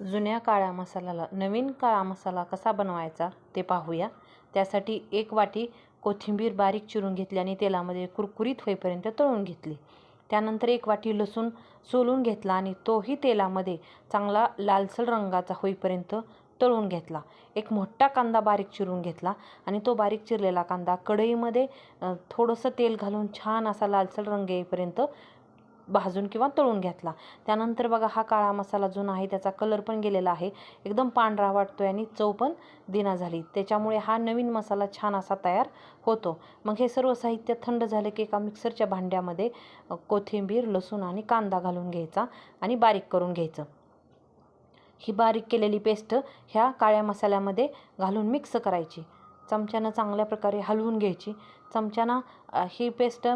जुन्या काळ्या मसाल्याला नवीन काळा मसाला कसा बनवायचा ते पाहूया. त्यासाठी एक वाटी कोथिंबीर बारीक चिरून घेतली आणि तेलामध्ये कुरकुरीत होईपर्यंत तळून घेतली. त्यानंतर एक वाटी लसूण सोलून घेतला आणि तोही तेलामध्ये चांगला लालसर रंगाचा होईपर्यंत तळून घेतला. एक मोठा कांदा बारीक चिरून घेतला आणि तो बारीक चिरलेला कांदा कढईमध्ये थोडंसं तेल घालून छान असा लालसर रंग येईपर्यंत भाजून किंवा तळून घेतला. त्यानंतर बघा हा काळा मसाला जुना आहे त्याचा कलर पण गेलेला आहे. एकदम पांढरा वाटतो आहे आणि चव पण दिना झाली. त्याच्यामुळे हा नवीन मसाला छान असा तयार होतो. मग हे सर्व साहित्य थंड झालं की एका मिक्सरच्या भांड्यामध्ये कोथिंबीर लसूण आणि कांदा घालून घ्यायचा आणि बारीक करून घ्यायचं. ही बारीक केलेली पेस्ट ह्या काळ्या मसाल्यामध्ये घालून मिक्स करायची. चमच्यानं चांगल्या प्रकारे हलवून घ्यायची. चमच्यानं ही पेस्ट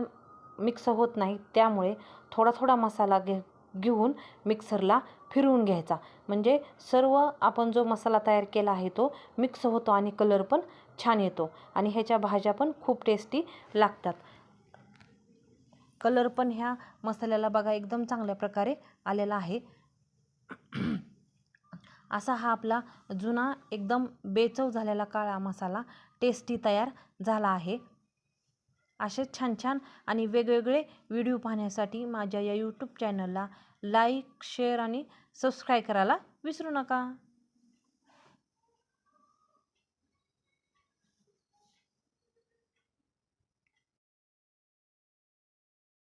मिक्स होत नाही त्यामुळे थोडा थोडा मसाला घे घेऊन मिक्सरला फिरवून घ्यायचा. म्हणजे सर्व आपण जो मसाला तयार केला आहे तो मिक्स होतो आणि कलर पण छान येतो आणि ह्याच्या भाज्या पण खूप टेस्टी लागतात. कलर पण ह्या मसाल्याला बघा एकदम चांगल्या प्रकारे आलेला आहे. असा हा आपला जुना एकदम बेचव झालेला काळा मसाला टेस्टी तयार झाला आहे. असे छान छान आणि वेगवेगळे व्हिडिओ पाहण्यासाठी माझ्या या यूट्यूब चॅनलला लाईक शेअर आणि सबस्क्राईब करायला विसरू नका.